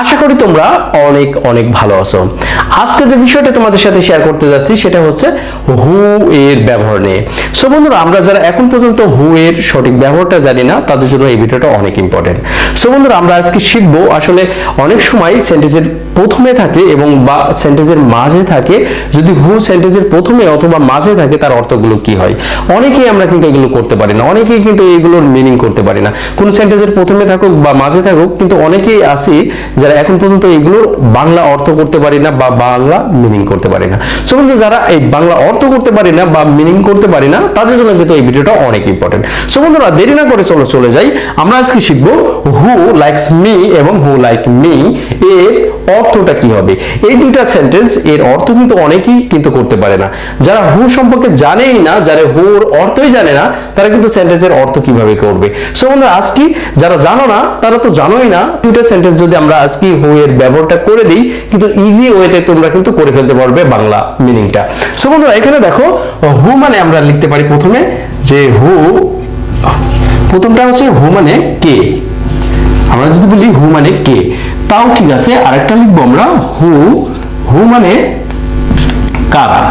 আশা করি তোমরা অনেক অনেক ভালো আছো। আজকে যে বিষয়টা তোমাদের সাথে শেয়ার করতে যাচ্ছি, সেটা হচ্ছে হু এর ব্যবহার নিয়ে। সো বন্ধুরা, আমরা যারা এখন পর্যন্ত হু এর সঠিক ব্যবহারটা জানি না, তাদের জন্য এই ভিডিওটা অনেক ইম্পর্টেন্ট সো বন্ধুরা, আমরা আজকে শিখব আসলে অনেক সময় সেন্টেন্সের প্রথমে থাকে এবং বা সেন্টেন্সের মাঝে থাকে। যদি হু সেন্টেন্সের প্রথমে অথবা মাঝে থাকে, তার অর্থগুলো কি হয়? অনেকেই আমরা কিন্তু এগুলো করতে পারি না, অনেকেই কিন্তু এগুলোর মিনিং করতে পারি না। কোন সেন্টেন্সের প্রথমে থাকুক বা মাঝে থাকুক, কিন্তু অনেকেই আছি যারা এখন পর্যন্ত এগুলোর বাংলা অর্থ করতে পারি না বা বাংলা মিনিং করতে পারি না। সো বন্ধু, যারা এই বাংলা অর্থ করতে পারি না বা মিনিং করতে পারি না, তাদের জন্য কিন্তু এই ভিডিওটা অনেক ইম্পর্টেন্ট সো বন্ধুরা, দেরি না করে চলো, চলে যাই। আমরা আজকে শিখব হু লাইকস মি এবং হু লাইক মি এর অর্থটা কি হবে। এই দুইটা সেন্টেন্স এর অর্থ কিন্তু অনেকেই কিন্তু করতে পারে না। যারা হু সম্পর্কে জানেই না, যারা হুর অর্থই জানে না, তারা কিন্তু সেন্টেন্সের অর্থ কীভাবে করবে। সো বন্ধুরা, আজকে যারা জানো না, তারা তো জানোই না, দুইটা সেন্টেন্স যদি আমরা হু এর ব্যবহারটা করে দিই, কিন্তু ইজি ওয়েতে তোমরা কিন্তু করে ফেলতে পারবে বাংলা মিনিংটা সো বন্ধুরা, এখানে দেখো, হু মানে আমরা লিখতে পারি প্রথমে যে হু, প্রথমটা হচ্ছে হু মানে কে। আমরা যদি বলি হু মানে কে, তাও ঠিক আছে, আরেকটা লিখব আমরা, হু হু মানে কারা?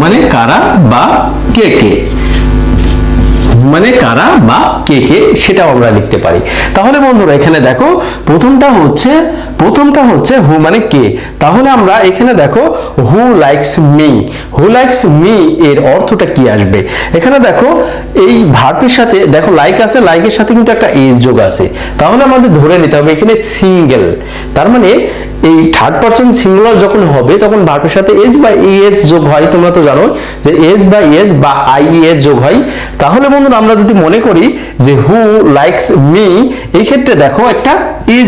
মানে কারা বা কে কে? মানে কারা বা কে কে সেটাও আমরা লিখতে পারি। তাহলে বন্ধুরা, এখানে দেখো, প্রথমটা হচ্ছে প্রথমটা হচ্ছে হু মানে কে। তাহলে আমরা এখানে দেখো who likes me who likes me এর অর্থটা কি আসবে? এখানে দেখো এই ভার্বের সাথে, দেখো লাইক আছে লাইকের সাথে কিন্তু একটা এজ যোগ আছে। তাহলে আমাদের ধরে নিতে হবে এখানে সিঙ্গেল তার মানে এই থার্ড পারসন সিঙ্গুলার যখন হবে, তখন ভার্বের সাথে এস বা এস যোগ হয়। তোমরা তো জানো যে এস বা এস বা আই এস যোগ হয়। তাহলে বন্ধুরা, আমরা যদি মনে করি যে হু লাইকস মি এই ক্ষেত্রে দেখো একটা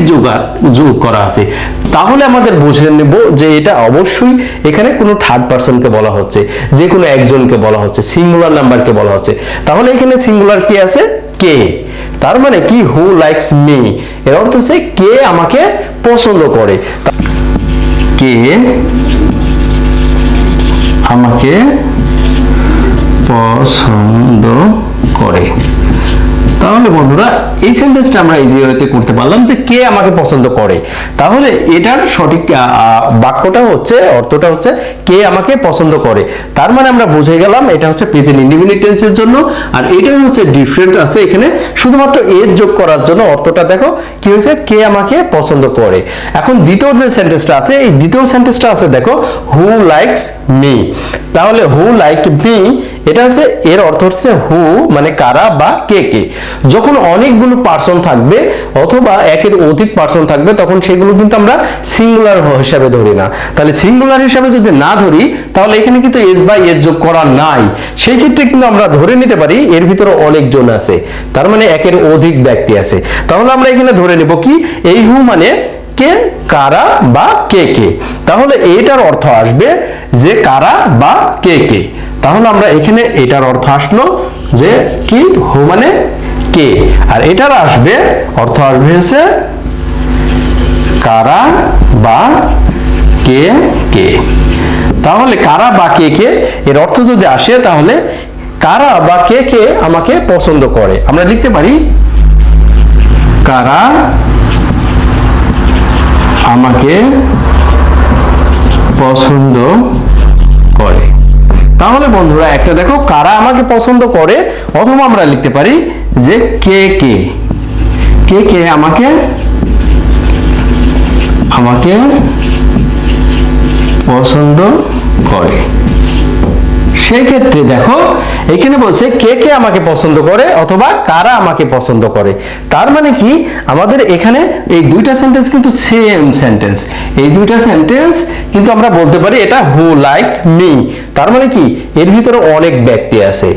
যোগ আ- যোগ করা আছে। তাহলে আমাদের বুঝে নেব যে এটা অবশ্যই এখানে কোনো থার্ড পারসনকে বলা হচ্ছে, যে কোনো একজনকে বলা হচ্ছে সিঙ্গুলার নাম্বারকে বলা হচ্ছে। তাহলে এখানে সিঙ্গুলার কে আছে? কে। তার মানে কি? হু লাইকস মি এর অর্থ হচ্ছে কে আমাকে পছন্দ করে। কে আমাকে পছন্দ করে। তাহলে বন্ধুরা, এই সেন্টেন্সটা আমরা ইজি ওয়েতে করতে পারলাম যে কে আমাকে পছন্দ করে। তাহলে এটার সঠিক বাক্যটা হচ্ছে, অর্থটা হচ্ছে কে আমাকে পছন্দ করে। তার মানে আমরা বুঝে গেলাম এটা হচ্ছে প্রেজেন্ট ইন্ডিফিনিট টেন্সের জন্য, আর এটা হচ্ছে ডিফারেন্ট আছে এখানে। শুধুমাত্র এর যোগ করার জন্য অর্থটা দেখো, কি হয়েছে? কে আমাকে পছন্দ করে। এখন দ্বিতীয় যে সেন্টেন্সটা আছে, এই দ্বিতীয় সেন্টেন্সটা আছে দেখো হু লাইকস মি তাহলে হু লাইক মি এটা হচ্ছে এর অর্থ হচ্ছে হু মানে কারা বা কে কে। যখন অনেকগুলো পার্সন থাকবে, অথবা একের অধিক পার্সন থাকবে, তখন সেগুলো কিন্তু আমরা সিঙ্গুলার হিসাবে ধরি না। তাহলে সিঙ্গুলার হিসাবে যদি না ধরি, তাহলে এখানে কিন্তু এস বাই এস যোগ করা নাই। সেই ক্ষেত্রে কিন্তু আমরা ধরে নিতে পারি, এর ভিতরে অনেকজন আছে। তার মানে একের অধিক ব্যক্তি আছে। তাহলে আমরা এখানে ধরে নেব কি, এই হু মানে কে, কারা বা কে কে। তাহলে এটার অর্থ আসবে যে কারা বা কে কে। তাহলে আমরা এখানে এটার অর্থ আসলো যে কি? হু মানে কে? আর এটার আসবে, অর্থ আসবে হচ্ছে কারা বা কে কে? তাহলে কারা বা কে কে? এর অর্থ যদি আসে তাহলে কারা বা কে কে আমাকে পছন্দ করে? আমরা লিখতে পারি, কারা আমাকে পছন্দ করে। তাহলে বন্ধুরা একটা দেখো, কারা আমাকে পছন্দ করে, অথবা আমরা লিখতে পারি যে কে কে। কে কে আমাকে আমাকে পছন্দ করে। সেই ক্ষেত্রে দেখো, এখানে বলছে কে কে আমাকে পছন্দ করে অথবা কারা আমাকে পছন্দ করে। তার মানে কি? আমাদের এখানে এই দুইটা সেন্টেন্স কিন্তু সেম সেন্টেন্স এই দুইটা সেন্টেন্স কিন্তু আমরা বলতে পারি এটা হু লাইক মি তার মানে কি? এর ভিতরে অনেক ব্যক্তি আছে।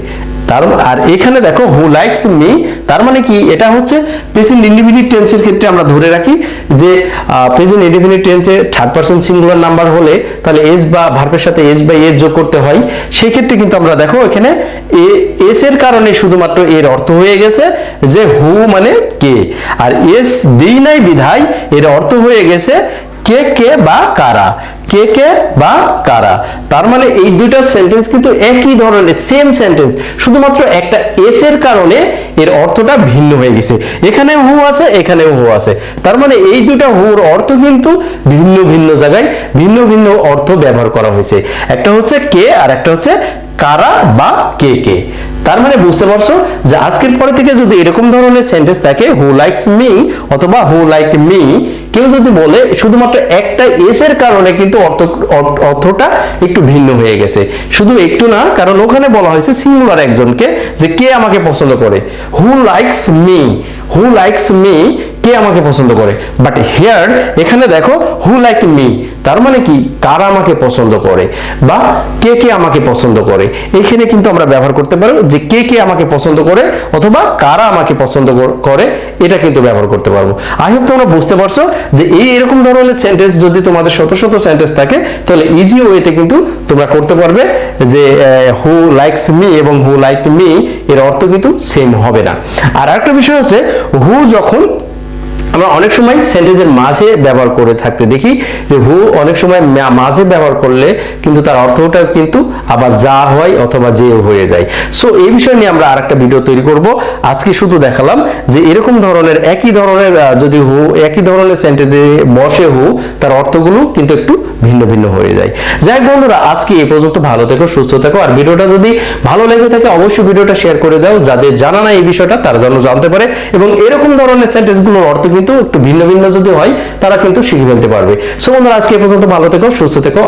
তার আর এখানে দেখো হু লাইকস মি তার মানে কি? এটা হচ্ছে প্রেজেন্ট ইন্ডিফিনিট টেন্সের ক্ষেত্রে আমরা ধরে রাখি যে প্রেজেন্ট ইন্ডিফিনিট টেন্সে থার্ড পারসন সিঙ্গুলার নাম্বার হলে তাহলে এস বা ভার্বের সাথে এস বা এস যোগ করতে হয়। সেই ক্ষেত্রে কিন্তু আমরা দেখো, এখানে এ এস এর কারণে শুধুমাত্র এর অর্থ হয়ে গেছে যে হু মানে কে। আর এস দিই নাই বিধায় এর অর্থ হয়ে গেছে কে কে বা কারা? কে কে বা কারা? তার মানে এই দুইটা সেন্টেন্স কিন্তু একই ধরনের সেম সেন্টেন্স শুধুমাত্র একটা এস এর কারণে এর অর্থটা ভিন্ন হয়ে গেছে। এখানে হু আছে এখানে হু আছে। তার মানে এই দুইটা হুর অর্থ কিন্তু ভিন্ন ভিন্ন জায়গায় ভিন্ন ভিন্ন অর্থ ব্যবহার করা হয়েছে। একটা হচ্ছে কে আর একটা হচ্ছে কারা বা কে কে। তার মানে বুঝতে পারছ যে আজকের পরে থেকে যদি এরকম ধরনের সেন্টেন্স থাকে হু লাইকস মি অথবা হু লাইক মি কেউ যদি বলে শুধুমাত্র একটা এস এর কারণে কিন্তু অর্থ, অর্থ- অর্থটা একটু ভিন্ন হয়ে গেছে। শুধু একটু না, কারণ ওখানে বলা হয়েছে সিঙ্গুলার একজনকে যে কে আমাকে পছন্দ করে। Who likes me who likes me কে আমাকে পছন্দ করে? বাট হিয়ার এখানে দেখো হু লাইক মি তার মানে কি? কারা আমাকে পছন্দ করে? বা কে কে আমাকে পছন্দ করে? এখানে কিন্তু আমরা ব্যবহার করতে পারো যে কে কে আমাকে পছন্দ করে অথবা কারা আমাকে পছন্দ করে এটা কিন্তু ব্যবহার করতে পারব। আই হোপ তোমরা বুঝতে পারছ যে এই এরকম ধরনের সেন্টেন্স যদি তোমাদের শত শত সেন্টেন্স থাকে, তাহলে ইজি ওয়েতে কিন্তু তোমরা করতে পারবে যে হু লাইকস মি এবং হু লাইক মি এর অর্থ কিন্তু সেম হবে না। আর একটা বিষয় হচ্ছে হু যখন আমরা অনেক সময় সেন্টেন্সের মাঝে ব্যবহার করে থাকতে দেখি যে হু অনেক সময় মাঝে ব্যবহার করলে কিন্তু তার অর্থটা কিন্তু আবার যা হয় অথবা যে হয়ে যায়। সো এই বিষয় নিয়ে আমরা আরেকটা ভিডিও তৈরি করব। আজকে শুধু দেখালাম যে এরকম ধরনের, একই ধরনের যদি হু একই ধরনের সেন্টেন্সে বসে হু তার অর্থগুলো কিন্তু একটু ভিন্ন ভিন্ন হয়ে যায়। যাই বন্ধুরা, আজকে এই পর্যন্ত ভালো থেকো, সুস্থ থেকো। আর ভিডিওটা যদি ভালো লেগে থাকে, অবশ্যই ভিডিওটা শেয়ার করে দাও। যাদের জানা না এই বিষয়টা, তারা যেন জানতে পারে। এবং এরকম ধরনের সেন্টেন্সগুলোর অর্থ কিন্তু একটু ভিন্ন ভিন্ন যদি হয়, তারা কিন্তু শিখে ফেলতে পারবে। সো বন্ধুরা, আজকে এই পর্যন্ত ভালো থেকো, সুস্থ থেকো।